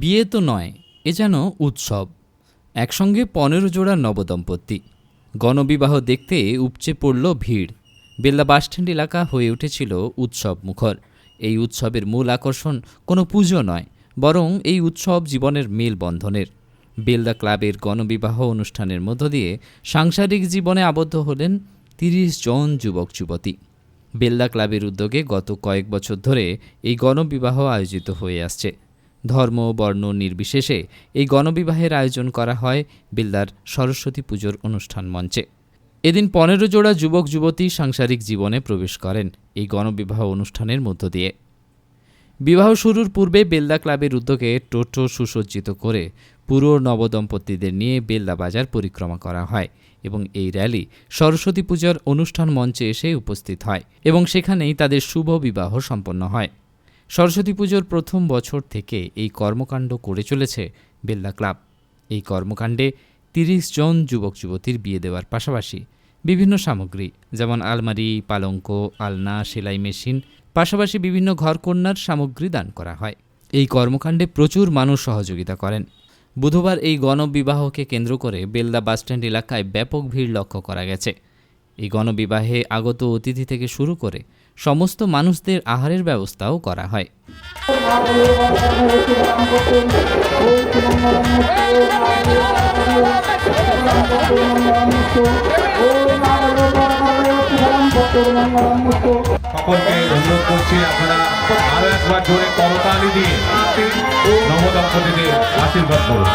বিয়ে তো নয়, এ যেন উৎসব। একসঙ্গে পনেরো জোড়া নবদম্পতি। গণবিবাহ দেখতে উপচে পড়ল ভিড়। বেল্লা বাসস্ট্যান্ড এলাকা হয়ে উঠেছিল উৎসব মুখর। এই উৎসবের মূল আকর্ষণ কোনো পুজো নয়, বরং এই উৎসব জীবনের মেলবন্ধনের। বেলদা ক্লাবের গণবিবাহ অনুষ্ঠানের মধ্য দিয়ে সাংসারিক জীবনে আবদ্ধ হলেন তিরিশ জন যুবক যুবতী। বেলদা ক্লাবের উদ্যোগে গত কয়েক বছর ধরে এই গণবিবাহ আয়োজিত হয়ে আসছে। ধর্ম, বর্ণ নির্বিশেষে এই গণবিবাহের আয়োজন করা হয় বেল্লার সরস্বতী পুজোর অনুষ্ঠান মঞ্চে। এদিন পনেরো জোড়া যুবক যুবতী সাংসারিক জীবনে প্রবেশ করেন এই গণবিবাহ অনুষ্ঠানের মধ্য দিয়ে। বিবাহ শুরুর পূর্বে বেল্লা ক্লাবের উদ্যোগে টোটো সুসজ্জিত করে পুরো নবদম্পতিদের নিয়ে বেল্লা বাজার পরিক্রমা করা হয় এবং এই র্যালি সরস্বতী পূজার অনুষ্ঠান মঞ্চে এসে উপস্থিত হয় এবং সেখানেই তাদের শুভ বিবাহ সম্পন্ন হয়। সরস্বতী পুজোর প্রথম বছর থেকে এই কর্মকাণ্ড করে চলেছে বেল্লা ক্লাব। এই কর্মকাণ্ডে তিরিশ জন যুবক যুবতীর বিয়ে দেওয়ার পাশাপাশি বিভিন্ন সামগ্রী, যেমন আলমারি, পালঙ্ক, আলনা, সেলাই মেশিন, পাশাপাশি বিভিন্ন ঘরকন্যার সামগ্রী দান করা হয়। এই কর্মকাণ্ডে প্রচুর মানুষ সহযোগিতা করেন। বুধবার এই গণবিবাহকে কেন্দ্র করে বেলদা বাসস্ট্যান্ড এলাকায় ব্যাপক ভিড় লক্ষ্য করা গেছে। এই গণবিবাহে আগত অতিথি থেকে শুরু করে সমস্ত মানুষদের আহারের ব্যবস্থাও করা হয়। সকলকে অনুরোধ করছি আপনারা আরও একবার জোরে করতালি দিয়ে নবদম্পতিদের আশীর্বাদ করুন।